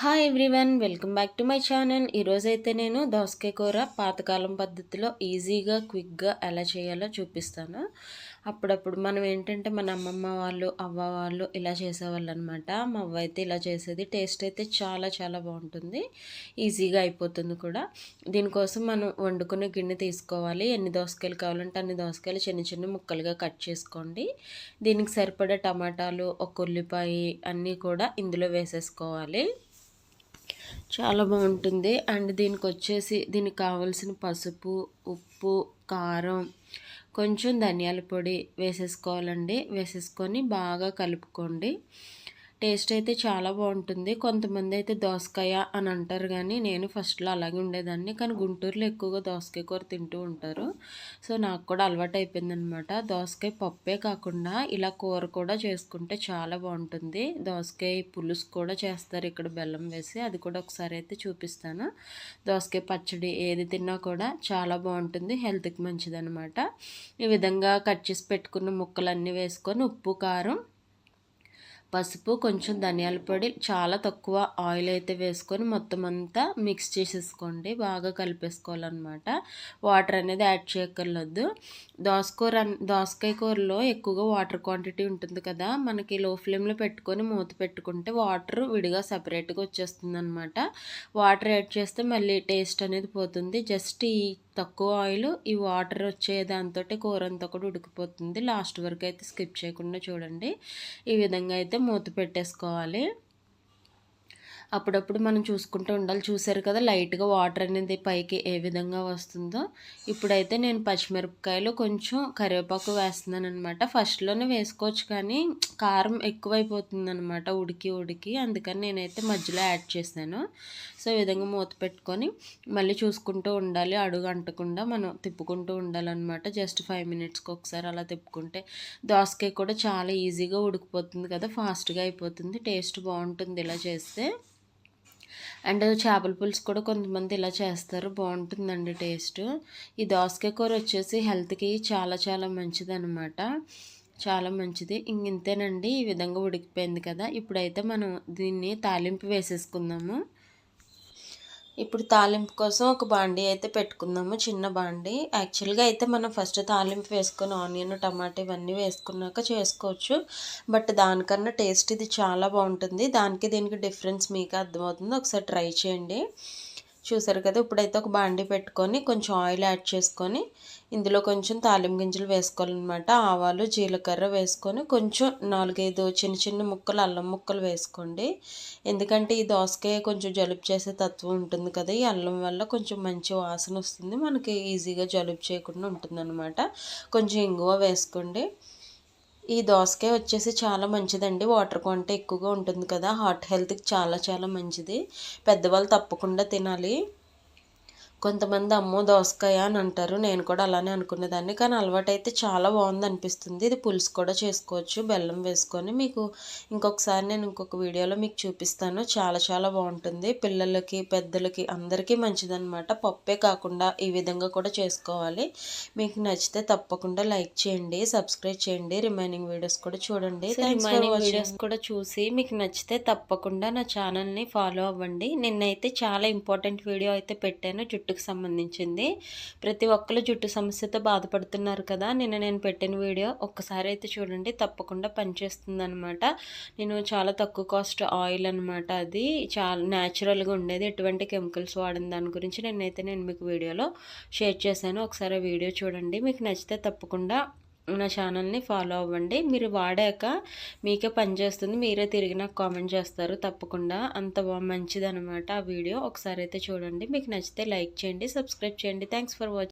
Hi everyone welcome back to my channel ఈరోజైతే నేను దోసకాయ కూర పాతకాలం పద్ధతిలో ఈజీగా క్విక్గా ఎలా చేయాలో చూపిస్తాను. అప్పుడప్పుడు మనం ఏంటంటే మన అమ్మమ్మ వాళ్ళు అవ్వ వాళ్ళు ఇలా చేసేవాళ్ళు అనమాట మా అవ్వ అయితే ఇలా చేసేది. టేస్ట్ అయితే చాలా చాలా బాగుంటుంది. ఈజీగా అయిపోతుంది కూడా. దీనికోసం మనం వండుకునే గిన్నె తీసుకోవాలి. ఎన్ని దోసకాయలు కావాలంటే అన్ని దోసకాయలు చిన్న చిన్న ముక్కలుగా కట్ చేసుకోండి. దీనికి సరిపడే టమాటాలు ఒక ఉల్లిపాయ అన్నీ కూడా ఇందులో వేసేసుకోవాలి. చాలా బాగుంటుంది. అండ్ దీనికి వచ్చేసి దీనికి కావాల్సిన పసుపు ఉప్పు కారం కొంచెం ధనియాల పొడి వేసేసుకోవాలండి. వేసేసుకొని బాగా కలుపుకోండి. టేస్ట్ అయితే చాలా బాగుంటుంది. కొంతమంది అయితే దోసకాయ అని అంటారు కానీ నేను ఫస్ట్లో అలాగే ఉండేదాన్ని. కానీ గుంటూరులో ఎక్కువగా దోసకాయ కూర తింటూ ఉంటారు. సో నాకు కూడా అలవాటు అయిపోయిందనమాట దోసకాయ పప్పే కాకుండా ఇలా కూర కూడా చేసుకుంటే చాలా బాగుంటుంది. దోసకాయ పులుసు కూడా చేస్తారు ఇక్కడ బెల్లం వేసి. అది కూడా ఒకసారి అయితే చూపిస్తాను. దోసకాయ పచ్చడి ఏది తిన్నా కూడా చాలా బాగుంటుంది. హెల్త్కి మంచిదనమాట ఈ విధంగా కట్ చేసి పెట్టుకున్న ముక్కలన్నీ వేసుకొని ఉప్పు కారం పసుపు కొంచెం ధనియాల పొడి చాలా తక్కువ ఆయిల్ అయితే వేసుకొని మొత్తం అంతా మిక్స్ చేసేసుకోండి. బాగా కలిపేసుకోవాలన్నమాట. వాటర్ అనేది యాడ్ చేయక్కర్లేదు. దోసకూర దోసకాయ కూరలో ఎక్కువగా వాటర్ క్వాంటిటీ ఉంటుంది కదా మనకి లో ఫ్లేమ్లో పెట్టుకొని మూత పెట్టుకుంటే వాటర్ విడిగా సపరేట్గా వచ్చేస్తుంది అనమాట వాటర్ యాడ్ చేస్తే మళ్ళీ టేస్ట్ అనేది పోతుంది. జస్ట్ ఈ తక్కువ ఆయిల్ ఈ వాటర్ వచ్చే దాంతో కూర అంతా కూడా ఉడికిపోతుంది. లాస్ట్ వరకు అయితే స్కిప్ చేయకుండా చూడండి. ఈ విధంగా అయితే మూత పెట్టేసుకోవాలి. అప్పుడప్పుడు మనం చూసుకుంటూ ఉండాలి. చూసారు కదా లైట్గా వాటర్ అనేది పైకి ఏ విధంగా వస్తుందో. ఇప్పుడైతే నేను పచ్చిమిరపకాయలు కొంచెం కరివేపాకు వేస్తున్నాను అనమాట ఫస్ట్లోనే వేసుకోవచ్చు కానీ కారం ఎక్కువైపోతుంది అనమాట ఉడికి ఉడికి. అందుకని నేనైతే మధ్యలో యాడ్ చేశాను. సో ఈ విధంగా మూత పెట్టుకొని మళ్ళీ చూసుకుంటూ ఉండాలి. అడుగు అంటకుండా మనం తిప్పుకుంటూ ఉండాలన్నమాట. జస్ట్ ఫైవ్ మినిట్స్కి ఒకసారి అలా తిప్పుకుంటే దోసకాయ కూడా చాలా ఈజీగా ఉడికిపోతుంది కదా ఫాస్ట్గా అయిపోతుంది. టేస్ట్ బాగుంటుంది ఇలా చేస్తే. అండ్ చేపల పులుసు కూడా కొంతమంది ఇలా చేస్తారు. బాగుంటుందండి టేస్ట్. ఈ దోసకాయ కూర వచ్చేసి హెల్త్కి చాలా చాలా మంచిది అనమాట చాలా మంచిది. ఇంతేనండి. ఈ విధంగా ఉడికిపోయింది కదా. ఇప్పుడైతే మనం దీన్ని తాలింపు వేసేసుకుందాము. ఇప్పుడు తాలింపు కోసం ఒక బాండీ అయితే పెట్టుకుందాము చిన్న బాండీ. యాక్చువల్గా అయితే మనం ఫస్ట్ తాలింపు వేసుకొని ఆనియన్ టమాటా ఇవన్నీ వేసుకున్నాక చేసుకోవచ్చు. బట్ దానికన్నా టేస్ట్ ఇది చాలా బాగుంటుంది. దానికి దీనికి డిఫరెన్స్ మీకు అర్థమవుతుంది. ఒకసారి ట్రై చేయండి. చూసారు కదా ఇప్పుడైతే ఒక బాండి పెట్టుకొని కొంచెం ఆయిల్ యాడ్ చేసుకొని ఇందులో కొంచెం తాలింపు గింజలు వేసుకోవాలన్నమాట. ఆవాలు జీలకర్ర వేసుకొని కొంచెం నాలుగైదు చిన్న చిన్న ముక్కలు అల్లం ముక్కలు వేసుకోండి. ఎందుకంటే ఈ దోసకాయ కొంచెం జలుబు చేసే తత్వం ఉంటుంది కదా ఈ అల్లం వల్ల కొంచెం మంచి వాసన వస్తుంది. మనకి ఈజీగా జలుబు చేయకుండా ఉంటుంది కొంచెం ఇంగువ వేసుకోండి. ఈ దోసకాయ వచ్చేసి చాలా మంచిదండి. వాటర్ క్వాంటిటీ ఎక్కువగా ఉంటుంది కదా. హార్ట్ హెల్త్కి చాలా చాలా మంచిది. పెద్దవాళ్ళు తప్పకుండా తినాలి. కొంతమంది అమ్మో దోసకాయ అని అంటారు. నేను కూడా అలానే అనుకునేదాన్ని. కానీ అలవాటు అయితే చాలా బాగుంది అనిపిస్తుంది ఇది పులుసు కూడా చేసుకోవచ్చు. బెల్లం వేసుకొని మీకు ఇంకొకసారి నేను ఇంకొక వీడియోలో మీకు చూపిస్తాను. చాలా చాలా బాగుంటుంది. పిల్లలకి పెద్దలకి అందరికీ మంచిదన్నమాట. పప్పే కాకుండా ఈ విధంగా కూడా చేసుకోవాలి. మీకు నచ్చితే తప్పకుండా లైక్ చేయండి సబ్స్క్రైబ్ చేయండి. రిమైనింగ్ వీడియోస్ కూడా చూడండి. రిమైనింగ్ వీడియోస్ కూడా చూసి మీకు నచ్చితే తప్పకుండా నా ఛానల్ని ఫాలో అవ్వండి. నిన్నైతే చాలా ఇంపార్టెంట్ వీడియో అయితే పెట్టాను. జుట్టు జుట్టుకు సంబంధించింది. ప్రతి ఒక్కరు జుట్టు సమస్యతో బాధపడుతున్నారు కదా నిన్న నేను పెట్టిన వీడియో ఒక్కసారి అయితే చూడండి తప్పకుండా పనిచేస్తుంది అనమాట నేను చాలా తక్కువ కాస్ట్ ఆయిల్ అనమాట అది. చాలా న్యాచురల్గా ఉండేది ఎటువంటి కెమికల్స్ వాడిన దాని గురించి నేనైతే నేను మీకు వీడియోలో షేర్ చేశాను. ఒకసారి వీడియో చూడండి మీకు నచ్చితే తప్పకుండా నా ఛానల్ని ఫాలో అవ్వండి. మీరు వాడాక మీకే పనిచేస్తుంది మీరే తిరిగి నాకు కామెంట్ చేస్తారు. తప్పకుండా అంత మంచిదనమాట ఆ వీడియో. ఒకసారి అయితే చూడండి. మీకు నచ్చితే లైక్ చేయండి సబ్స్క్రైబ్ చేయండి. Thanks for watching